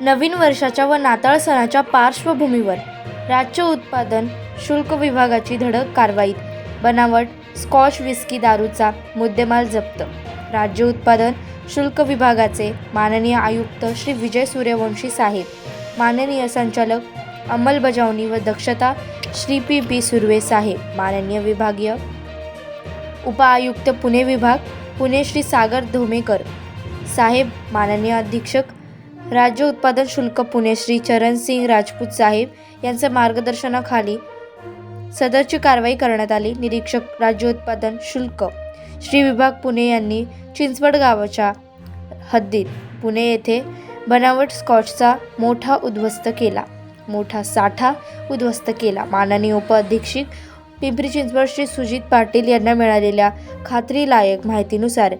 नवीन वर्षाच्या व नाताळ सणाच्या पार्श्वभूमीवर राज्य उत्पादन शुल्क विभागाची धडक कारवाईत. बनावट स्कॉच विस्की दारूचा मुद्देमाल जप्त. राज्य उत्पादन शुल्क विभागाचे माननीय आयुक्त श्री विजय सूर्यवंशी साहेब माननीय संचालक अंमलबजावणी व दक्षता श्री पी पी सुर्वे साहेब माननीय विभागीय उपआयुक्त पुणे विभाग पुणे श्री सागर धोमेकर साहेब माननीय अधीक्षक राज्य उत्पादन शुल्क पुणे श्री चरणसिंग राजपूत साहेब यांच्या मार्गदर्शनाखाली सदरची कारवाई करण्यात आली. निरीक्षक राज्य उत्पादन शुल्क. श्री विभाग पुणे यांनी चिंचवड गावाच्या हद्दीत पुणे येथे बनावट स्कॉचचा मोठा उद्ध्वस्त केला. मोठा साठा उद्ध्वस्त केला. माननीय उपअधीक्षक पिंपरी चिंचवड श्री सुजित पाटील यांना मिळालेल्या खात्रीलायक माहितीनुसार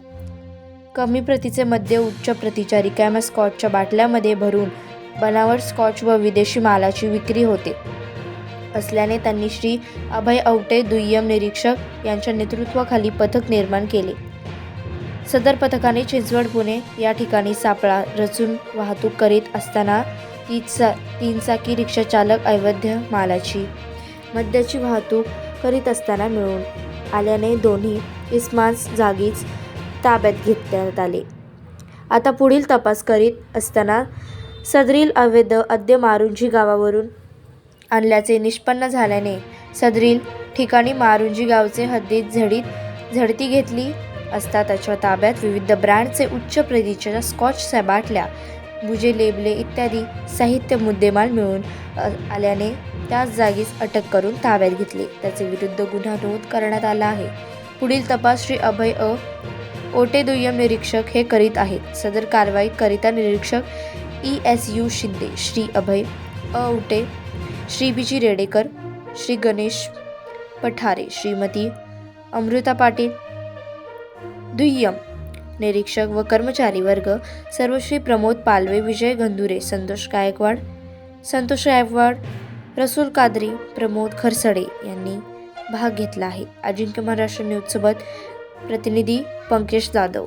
कमी प्रतीचे मद्य उच्च प्रतीच्या रिकाम्या स्कॉचच्या बाटल्यामध्ये भरून बनावट स्कॉच व विदेशी मालाची विक्री होते. असल्याने त्यांनी श्री अभय औटे दुय्यम निरीक्षक यांच्या नेतृत्वाखाली पथक निर्माण केले. सदर पथकाने चिंचवड पुणे या ठिकाणी सापळा रचून वाहतूक करीत असताना तीचा तीनचाकी तीन चाकी रिक्षा चालक अवैध मालाची मद्याची वाहतूक करीत असताना मिळून आल्याने दोन्ही इस्मास जागीच ताब्यात घेतण्यात आले. आता पुढील तपास करीत असताना सदरील अवैध अद्य मारुंजी गावावरून आणल्याचे निष्पन्न झाल्याने सदरील ठिकाणी मारुंजी गावचे हद्दीत झडीत झडती घेतली असता त्याच्या ताब्यात विविध ब्रँडचे उच्च प्रतीच्या स्कॉच बाटल्या बुजे लेबले इत्यादी साहित्य मुद्देमाल मिळून आल्याने त्याच जागीच अटक करून ताब्यात घेतले. त्याचे विरुद्ध गुन्हा नोंद करण्यात आला आहे. पुढील तपास श्री अभय अ. ओटे दुय्यम निरीक्षक हे करीत आहेत. सदर कारवाई करिता निरीक्षक E S U Shinde Shri Abhay अ उटे श्री बी जी रेडेकर श्री गणेश पठारे श्रीमती अमृता पाटील दुय्यम निरीक्षक व कर्मचारी वर्ग सर्व श्री प्रमोद पालवे विजय गंधुरे संतोष गायकवाड संतोष गायकवाड रसूल कादरी प्रमोद खरसडे यांनी भाग घेतला आहे. अजिंक्य महाराष्ट्र न्यूजसोबत प्रतिनिधी पंकज जाधव